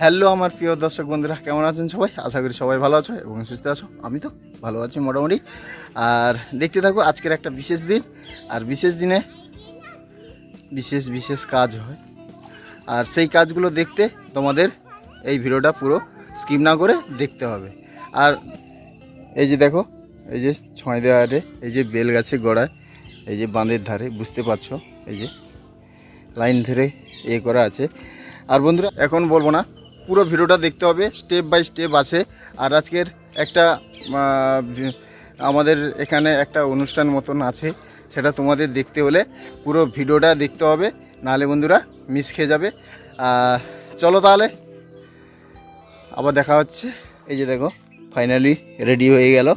Hello আমার প্রিয় দর্শক বন্ধুরা, কেমন আছেন সবাই? আশা করি সবাই ভালো আছো এবং সুস্থ আছো। আমি তো ভালো আছি মোটামুটি। আর দেখতে থাকো, আজকের একটা বিশেষ দিন। আর বিশেষ দিনে বিশেষ বিশেষ কাজ হয়। আর সেই কাজগুলো দেখতে তোমাদের এই ভিডিওটা পুরো স্কিপ না করে দেখতে হবে। আর এই যে দেখো, এই যে ছয় দেওয়া আটে এই যে বেল গাছের গোড়ায়, এই যে বাঁধের ধারে, বুঝতে পারছ? এই যে লাইন ধরে এ করা আছে। আর বন্ধুরা, এখন বলব না পুরো ভিডিওটা দেখতে হবে স্টেপ বাই স্টেপ আছে। আর আজকের একটা আমাদের এখানে একটা অনুষ্ঠান মতন আছে, সেটা তোমাদের দেখতে হলে পুরো ভিডিওটা দেখতে হবে, নাহলে বন্ধুরা মিস খেয়ে যাবে। চলো তাহলে, আবার দেখা হচ্ছে। এই যে দেখো ফাইনালি রেডি হয়ে গেল।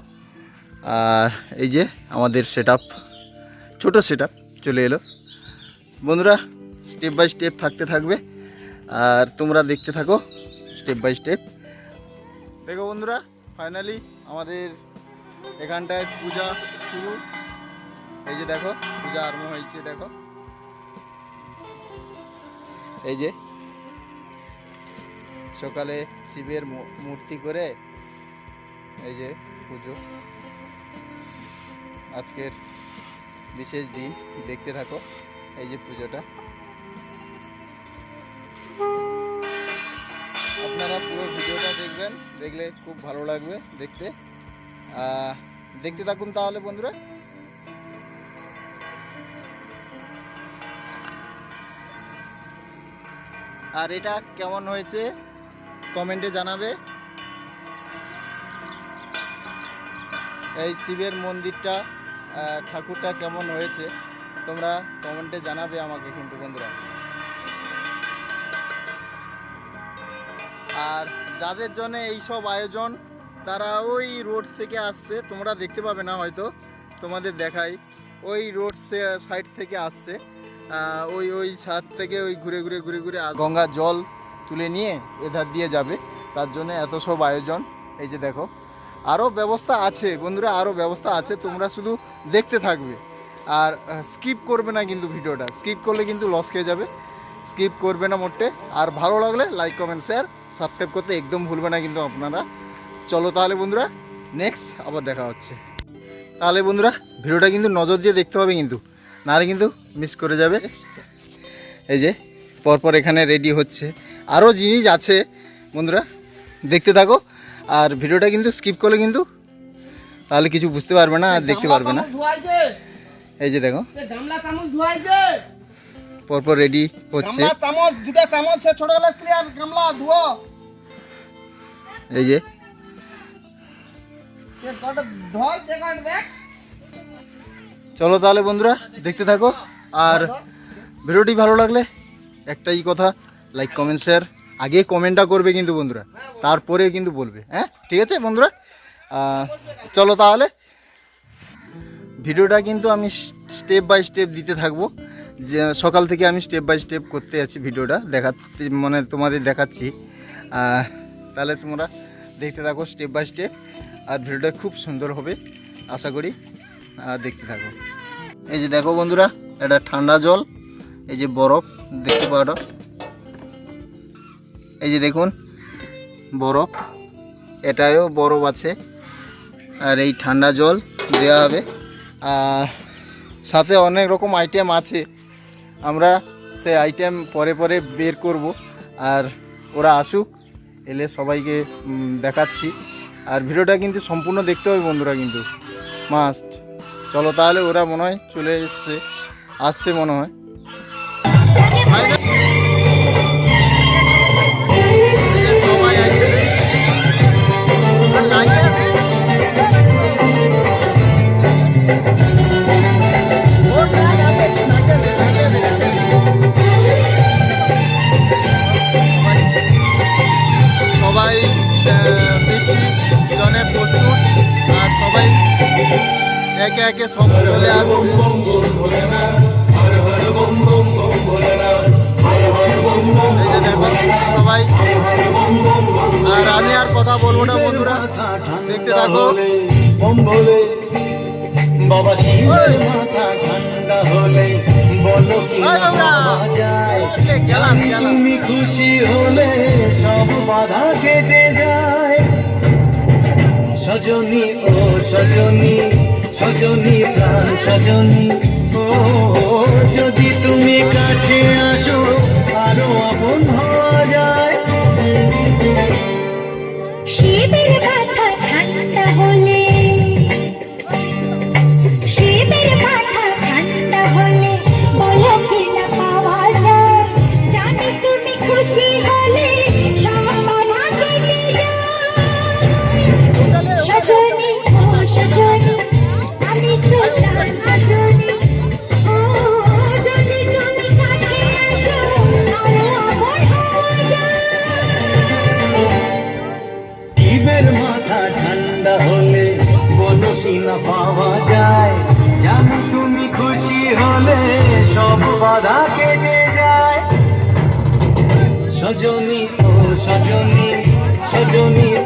আর এই যে আমাদের সেট আপ ছোটো সেট চলে এলো। বন্ধুরা স্টেপ বাই স্টেপ থাকতে থাকবে। আর তোমরা দেখতে থাকো স্টেপ বাই স্টেপ। দেখো বন্ধুরা ফাইনালি আমাদের এখানটায় পূজা শুরু। এই যে দেখো, পূজা আরম্ভ হয়েছে, দেখো। এই যে সকালে শিবের মূর্তি করে এই যে পুজো। আজকের বিশেষ দিন, দেখতে থাকো এই যে পুজোটা। দেখবেন দেখলে খুব ভালো লাগবে দেখতে। দেখতে থাকুন তাহলে বন্ধুরা। আর এটা কেমন হয়েছে কমেন্টে জানাবে। এই শিবের মন্দিরটা ঠাকুরটা কেমন হয়েছে তোমরা কমেন্টে জানাবে আমাকে কিন্তু বন্ধুরা। আর যাদের জন্য এই সব আয়োজন, তারা ওই রোড থেকে আসছে। তোমরা দেখতে পাবে না হয়তো, তোমাদের দেখাই। ওই রোড সাইড থেকে আসছে। ওই ওই ছাদ থেকে ওই ঘুরে ঘুরে ঘুরে ঘুরে গঙ্গা জল তুলে নিয়ে এধার দিয়ে যাবে। তার জন্য এত সব আয়োজন। এই যে দেখো আরও ব্যবস্থা আছে বন্ধুরা আরও ব্যবস্থা আছে। তোমরা শুধু দেখতে থাকবে। আর স্কিপ করবে না কিন্তু ভিডিওটা। স্কিপ করলে কিন্তু লস খেয়ে যাবে। স্কিপ করবে না মোটে। আর ভালো লাগলে লাইক কমেন্ট শেয়ার সাবস্ক্রাইব করতে একদম ভুলবে না কিন্তু আপনারা। চলো তাহলে বন্ধুরা নেক্সট আবার দেখা হচ্ছে। তাহলে বন্ধুরা, ভিডিওটা কিন্তু নজর দিয়ে দেখতে হবে কিন্তু, নাহলে কিন্তু মিস করে যাবে। এই যে, পরপর এখানে রেডি হচ্ছে। আরও জিনিস আছে, বন্ধুরা, দেখতে থাকো। আর ভিডিওটা কিন্তু স্কিপ করলে কিন্তু তাহলে কিছু বুঝতে পারবে না, আর দেখতে পারবে না। এই যে দেখো, পরপর রেডি হচ্ছে। চামচ, দুটা চামচ ছোট ক্লিয়ার গামলা, ধুয়ো। এই যে। চলো তাহলে বন্ধুরা দেখতে থাকো। আর ভিডিওটি ভালো লাগলে একটাই কথা লাইক কমেন্ট শেয়ার আগে কমেন্টটা করবে কিন্তু বন্ধুরা তারপরে কিন্তু বলবে হ্যাঁ? ঠিক আছে বন্ধুরা? চলো তাহলে। ভিডিওটা কিন্তু আমি স্টেপ বাই স্টেপ দিতে থাকব। যে সকাল থেকে আমি স্টেপ বাই স্টেপ করতে আছি ভিডিওটা দেখাচ্ছি মানে তোমাদের দেখাচ্ছি। তাহলে তোমরা দেখতে থাকো স্টেপ বাই স্টেপ আর ভিডিওটা খুব সুন্দর হবে আশা করি আহ, দেখতে থাকো। এই যে দেখো বন্ধুরা এটা ঠান্ডা জল এই যে বরফ দেখতে পাওয়াটা এই যে দেখুন বরফ এটাও বরফ আছে। আর এই ঠান্ডা জল দেওয়া হবে। আর সাথে অনেক রকম আইটেম আছে। আমরা সেই আইটেম পরে পরে বের করব। আর ওরা আসুক এলে সবাইকে দেখাচ্ছি। আর ভিডিওটা কিন্তু সম্পূর্ণ দেখতে হবে বন্ধুরা কিন্তু। মাস্ট চলো তাহলে ওরা মনে হয় চলে এসছে। আসছে মনে হয়। একে একে সব চলে আসছে। এই যে দেখো সবাই আর আমি আর কথা বলব না বন্ধুরা। দেখতে থাকো। মাথা ঠান্ডা হলে তুমি খুশি হলে সব বাধা কেটে যায়। সজনী ও সজনী সজনী প্রাণ, সজনী। ও, যদি তুমি কাছে আসো, আরও আপন হওয়া যায়। শিবের কথা ঠান্ডা হলে জমি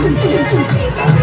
ちょっと!